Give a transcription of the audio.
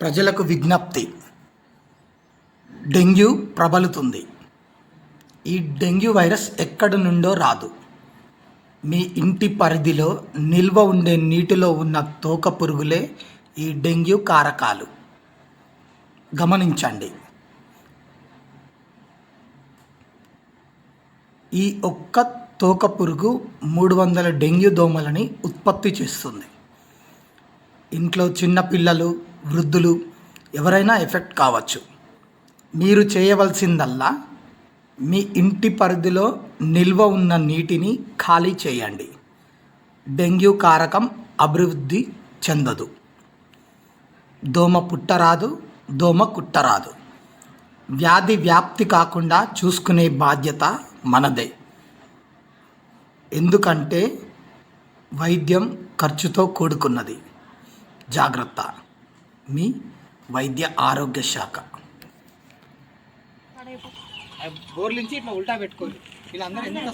ప్రజలకు విజ్ఞప్తి. డెంగ్యూ ప్రబలుతుంది. ఈ డెంగ్యూ వైరస్ ఎక్కడి నుండో రాదు. మీ ఇంటి పరిధిలో నిల్వ ఉండే నీటిలో ఉన్న తోక పురుగులే ఈ డెంగ్యూ కారకాలు. గమనించండి. ఈ ఒక్క తోక పురుగు మూడు వందల డెంగ్యూ దోమలని ఉత్పత్తి చేస్తుంది. ఇంట్లో చిన్న పిల్లలు వృద్ధులు ఎవరైనా ఎఫెక్ట్ కావచ్చు. మీరు చేయవలసిందల్లా మీ ఇంటి పరిధిలో నిల్వ ఉన్న నీటిని ఖాళీ చేయండి. డెంగ్యూ కారకం అభివృద్ధి చెందదు. దోమ పుట్టరాదు దోమ కుట్టరాదు. వ్యాధి వ్యాప్తి కాకుండా చూసుకునే బాధ్యత మనదే. ఎందుకంటే వైద్యం ఖర్చుతో కూడుకున్నది. జాగ్రత్త. మీ వైద్య ఆరోగ్య శాఖ. బోర్ల నుంచి ఇట్లా ఉల్టా పెట్టుకోవాలి వీళ్ళందరూ ఎందుకు